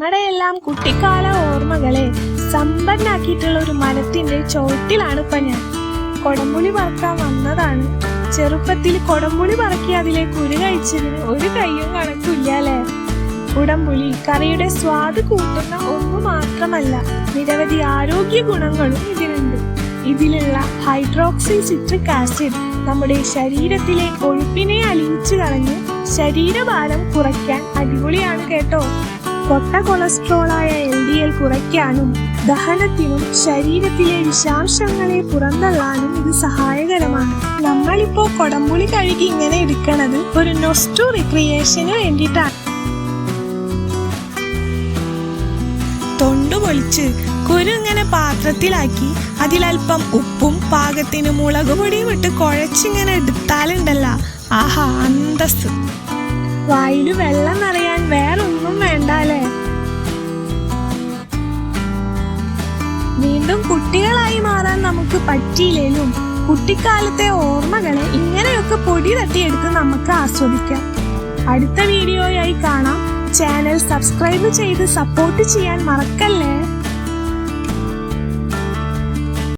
നമ്മുടെ എല്ലാം കുട്ടിക്കാല ഓർമ്മകളെ സമ്പന്നാക്കിയിട്ടുള്ള ഒരു മരത്തിന്റെ ചോട്ടിലാണ് ഇപ്പൊ ഞാൻ. കൊടംപുളി പറക്കാൻ വന്നതാണ്. ചെറുപ്പത്തിൽ കൊടംപുളി പറക്കി അതിലെ കുരു കഴിച്ചതിന് ഒരു കയ്യും കണക്കില്ല അല്ലേ? കറിയുടെ സ്വാദ് കൂട്ടുന്ന ഒന്ന് മാത്രമല്ല നിരവധി ആരോഗ്യ ഗുണങ്ങളും ഇതിനുണ്ട്. ഇതിലുള്ള ഹൈഡ്രോക്സി സിട്രിക് ആസിഡ് നമ്മുടെ ശരീരത്തിലെ കൊഴുപ്പിനെ അലിയിച്ചു കളഞ്ഞ് ശരീരഭാരം കുറയ്ക്കാൻ അടിപൊളിയാണ് കേട്ടോ. പൊട്ട കൊളസ്ട്രോളായ എൽ ഡി എൽ കുറയ്ക്കാനും ദഹനത്തിനും ശരീരത്തിലെ വിഷാംശങ്ങളെ പുറന്തള്ളാനും ഇത് സഹായകരമാണ്. നമ്മളിപ്പോ കൊടമ്പുളി കഴുകി ഇങ്ങനെ എടുക്കണത് ഒരു നൊസ്റ്റു റിക്രിയേഷന് വേണ്ടിയിട്ടാണ്. തൊണ്ടു പൊളിച്ച് കുരു ഇങ്ങനെ പാത്രത്തിലാക്കി അതിലൽപ്പം ഉപ്പും പാകത്തിന് മുളക് പൊടിയും ഇട്ട് കുഴച്ചിങ്ങനെ എടുത്താലുണ്ടല്ല. ആഹാ അന്തസ് വായിൽ വെള്ളം നിറയാൻ വേറൊന്നും വേണ്ട അല്ലേ വീണ്ടും കുട്ടികളായി മാറാൻ നമുക്ക് പറ്റിയില്ലേലും കുട്ടിക്കാലത്തെ ഓർമ്മകളെ ഇങ്ങനെയൊക്കെ പൊടി തട്ടിയെടുത്ത് നമുക്ക് ആസ്വദിക്കാം. അടുത്ത വീഡിയോയായി കാണാം. ചാനൽ സബ്സ്ക്രൈബ് ചെയ്ത് സപ്പോർട്ട് ചെയ്യാൻ മറക്കല്ലേ?